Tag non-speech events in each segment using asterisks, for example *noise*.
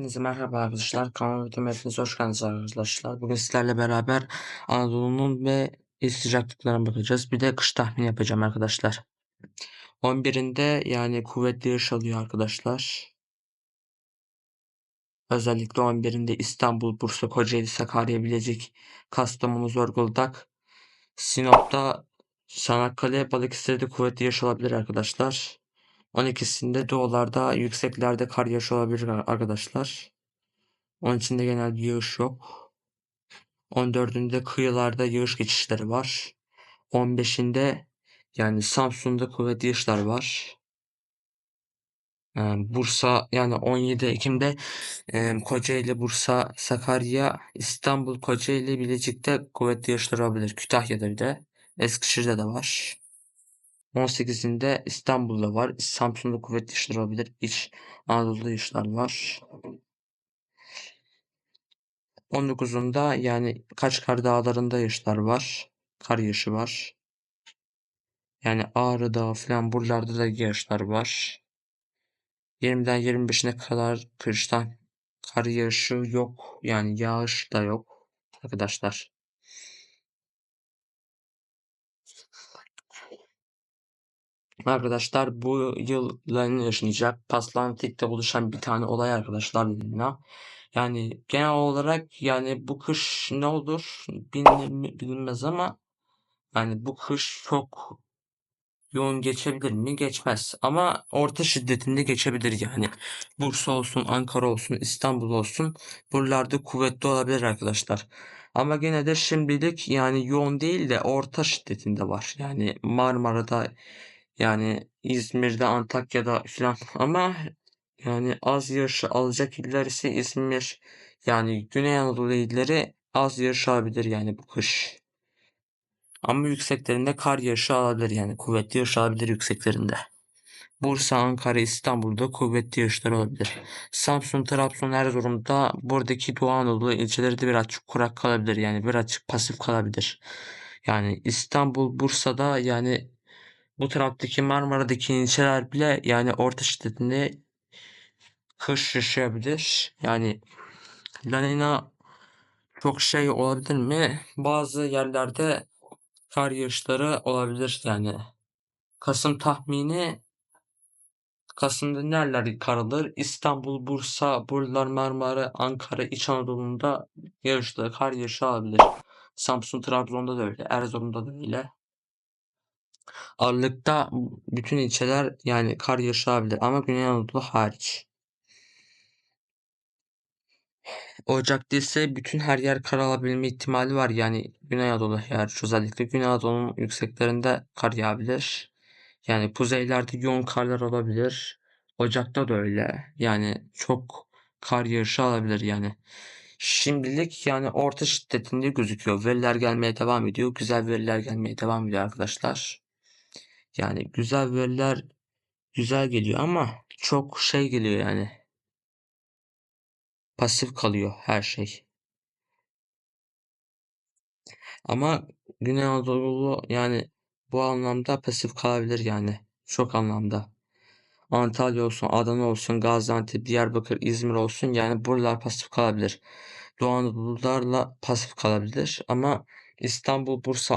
Hepinize merhaba arkadaşlar. Kanalıma videoma hepiniz hoş geldiniz arkadaşlar. Bugün sizlerle beraber Anadolu'nun ve il sıcaklıklarına bakacağız. Bir de kış tahmini yapacağım arkadaşlar. 11'inde yani kuvvetli yağış alıyor arkadaşlar. Özellikle 11'inde İstanbul, Bursa, Kocaeli, Sakarya, Bilecik, Kastamonu, Zonguldak, Sinop'ta, Çanakkale, Balıkesir'de kuvvetli yağış olabilir arkadaşlar. 12'sinde doğularda, yükseklerde kar yağışı olabilir arkadaşlar. Onun içinde genel bir yağış yok. 14'ünde kıyılarda yağış geçişleri var. 15'inde yani Samsun'da kuvvetli yağışlar var. Bursa yani 17 Ekim'de Kocaeli, Bursa, Sakarya, İstanbul, Kocaeli, Bilecik'te kuvvetli yağışlar olabilir. Kütahya'da bir de. Eskişehir'de de var. 18'inde İstanbul'da var. Samsun'da kuvvetli yağışlar olabilir. İç Anadolu'da yağışlar var. 19'unda yani Kaçkar Dağları'nda yağışlar var. Kar yağışı var. Yani Ağrı Dağı falan buralarda da yağışlar var. 20'den 25'ine kadar kıştan kar yağışı yok. Yani yağış da yok arkadaşlar. Arkadaşlar bu yıl yılların yaşanacak Paslantik'te oluşan bir tane olay arkadaşlar birbirine. Yani genel olarak yani bu kış ne olur bilinmez ama yani bu kış çok yoğun geçebilir mi? Geçmez. Ama orta şiddetinde geçebilir yani. Bursa olsun, Ankara olsun, İstanbul olsun buralarda kuvvetli olabilir arkadaşlar. Ama gene de şimdilik yani yoğun değil de orta şiddetinde var. Yani Marmara'da yani İzmir'de, Antakya'da filan *laughs* ama yani az yağış alacak iller ise İzmir yani Güney Anadolu illeri az yağış alabilir yani bu kış. Ama yükseklerinde kar yağışı alabilir yani kuvvetli yağış alabilir yükseklerinde. Bursa, Ankara, İstanbul'da kuvvetli yağışlar olabilir. Samsun, Trabzon, Erzurum'da buradaki Doğu Anadolu ilçeleri de birazcık kurak kalabilir. Yani birazcık pasif kalabilir. Yani İstanbul, Bursa'da yani bu taraftaki Marmara'daki ilçeler bile yani orta şiddetinde kış yaşayabilir. Yani Lanina çok şey olabilir mi? Bazı yerlerde kar yağışları olabilir yani. Kasım tahmini Kasım'da nereler kar alır? İstanbul, Bursa, Buralar, Marmara, Ankara, İç Anadolu'nda yağışlı kar yağışı alabilir. Samsun, Trabzon'da da öyle. Erzurum'da da öyle. Aralıkta bütün ilçeler yani kar yağışabilir ama Güney Anadolu hariç. Ocak'ta ise bütün her yer kar alabilme ihtimali var. Yani Güney Anadolu hariç özellikle Güney Anadolu'nun yükseklerinde kar yağabilir. Yani kuzeylerde yoğun karlar olabilir. Ocak'ta da öyle. Yani çok kar yağışı alabilir yani. Şimdilik yani orta şiddetinde gözüküyor. Veriler gelmeye devam ediyor. Güzel veriler gelmeye devam ediyor arkadaşlar. Yani güzel veriler güzel geliyor ama çok şey geliyor yani. Pasif kalıyor her şey. Ama Güney Anadolu yani bu anlamda pasif kalabilir yani. Çok anlamda. Antalya olsun, Adana olsun, Gaziantep, Diyarbakır, İzmir olsun yani buralar pasif kalabilir. Doğu Anadolu'larla pasif kalabilir ama İstanbul, Bursa,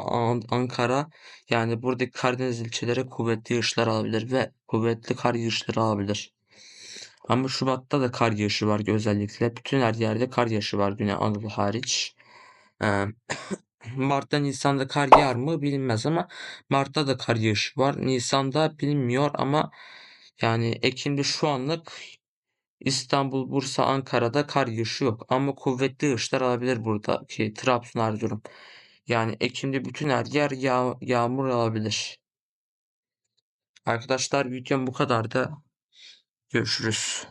Ankara yani buradaki Karadeniz ilçeleri kuvvetli yağışlar alabilir ve kuvvetli kar yağışları alabilir. Ama Şubat'ta da kar yağışı var özellikle. Bütün her yerde kar yağışı var Güney Anadolu hariç. Ee, *coughs* Mart'ta Nisan'da kar yağar mı bilinmez ama Mart'ta da kar yağışı var. Nisan'da bilinmiyor ama yani Ekim'de şu anlık İstanbul, Bursa, Ankara'da kar yağışı yok. Ama kuvvetli yağışlar alabilir buradaki Trabzon, Erzurum. Yani Ekim'de bütün her yer yağ yağmur alabilir. Arkadaşlar videom bu kadardı. Görüşürüz.